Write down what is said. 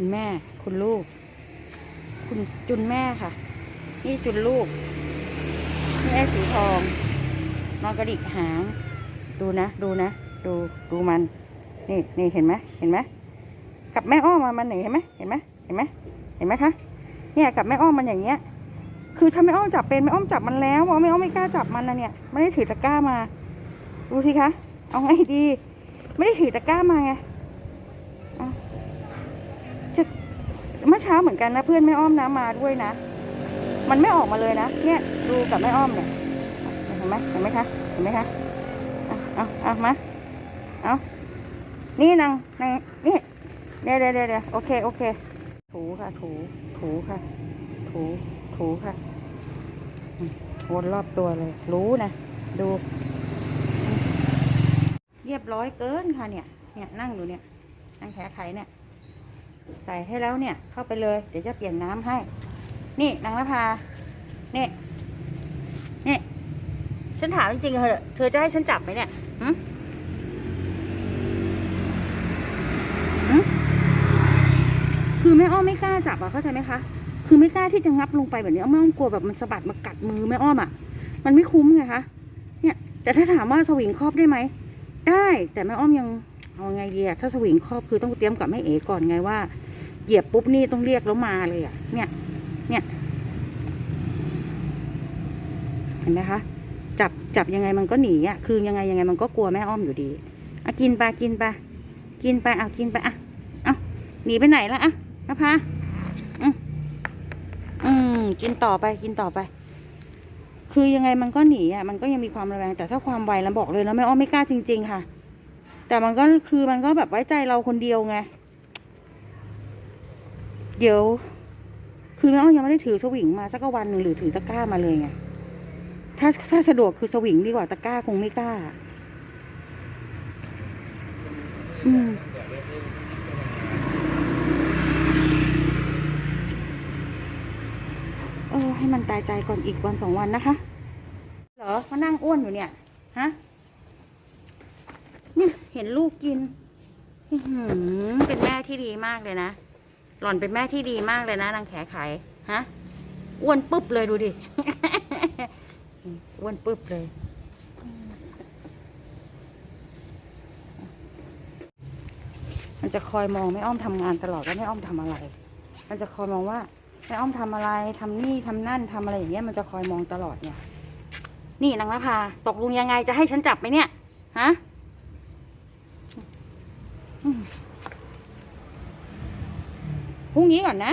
คุณแม่ คุณลูก คุณจุนแม่ค่ะ นี่จุนลูกนี่ไอ้สีทองนอนกระดิกหาง ดูนะ ดูนะ ดูดูมัน นี่นี่เห็นไหมเห็นไหมกับแม่อ้อมมันไหนเห็นไหมเห็นไหมเห็นไหมเห็นไหมคะเนี่ยกับแม่อ้อมมันอย่างเงี้ย คือถ้าแม่อ้อมจับเป็นแม่อ้อมจับมันแล้วว่าแม่อ้อมไม่กล้าจับมันนะเนี่ยไม่ได้ถือตะกร้ามา ดูสิคะ เอาไงดี ไม่ได้ถือตะกร้ามาไง ช้าเหมือนกันนะเพื่อนแม่อ้อมนะมาด้วยนะ มันไม่ออกมาเลยนะ เนี่ยดูกับแม่อ้อมเนี่ยเห็นไหมเห็นไหมคะเห็นไหมคะเอาเอาเอามาเอานี่นางนางนี่เดี๋ยวเดี๋ยวเดี๋ยวโอเคโอเค ถูค่ะ ถูถูค่ะ ถูถูค่ะวนรอบตัวเลย รู้นะ ดู เรียบร้อยเกินค่ะเนี่ย เนี่ยนั่งอยู่เนี่ยนั่งแขไขเนี่ย ใส่ให้แล้วเนี่ย เข้าไปเลย เดี๋ยวจะเปลี่ยนน้ำให้ นี่นางนภานี่นี่ฉันถามจริงๆเถอเธอจะให้ฉันจับไหมเนี่ยหึหึคือแม่อ้อมไม่กล้าจับอะเข้าใจไหมคะ คือไม่กล้าที่จะงับลงไปแบบนี้อ้อมไม่อ้อมกลัวแบบมันสะบัดมากัดมือแม่อ้อมอะมันไม่คุ้มไงคะ เนี่ย แต่ถ้าถามว่าสวิงครอบได้ไหม ได้ แต่แม่อ้อมยัง เอาไงดีอะถ้าสวิงครอบคือต้องเตรียมกับแม่เอ๋ก่อนไงว่า เหยียบปุ๊บนี่ต้องเรียกแล้วมาเลยอะเนี่ย เนี่ย เห็นไหมคะ จับจับยังไงมันก็หนีอะคือยังไงยังไงมันก็กลัวแม่อ้อมอยู่ดีอะกินไปกินไปกินไปเอากินไปอะเอาหนีไปไหนละอะนภาอืมอืมกินต่อไปกินต่อไปคือยังไงมันก็หนีอะมันก็ยังมีความระแวงแต่ถ้าความไวแล้วบอกเลยนะแม่อ้อมไม่กล้าจริง ๆ ค่ะ แต่มันก็คือมันก็แบบไว้ใจเราคนเดียวไง เดี๋ยว คือแม่อ้อยังไม่ได้ถือสวิงมาสักวันหนึ่งหรือถือตะกร้ามาเลยไง ถ้าถ้าสะดวกคือสวิงดีกว่าตะกร้าคงไม่กล้า อืมเออให้มันตายใจก่อนอีกวันสองวันนะคะ เหรอมานั่งอ้วนอยู่เนี่ย ฮะ เนี่ยเห็นลูกกินหืเป็นแม่ที่ดีมากเลยนะ หล่อนเป็นแม่ที่ดีมากเลยนะนางแขไขฮะอ้วนปุ๊บเลยดูดิอ้วนปึ๊บเลยมันจะคอยมองแม่อ้อมทำงานตลอดว่าแม่อ้อมทำอะไร มันจะคอยมองว่าแม่อ้อมทำอะไรทำนี่ทำนั่นทำอะไรอย่างเงี้ย มันจะคอยมองตลอดเนี่ย นี่นางนภาตกลงยังไงจะให้ฉันจับไหมเนี่ย ฮะ พรุ่งนี้ก่อนนะ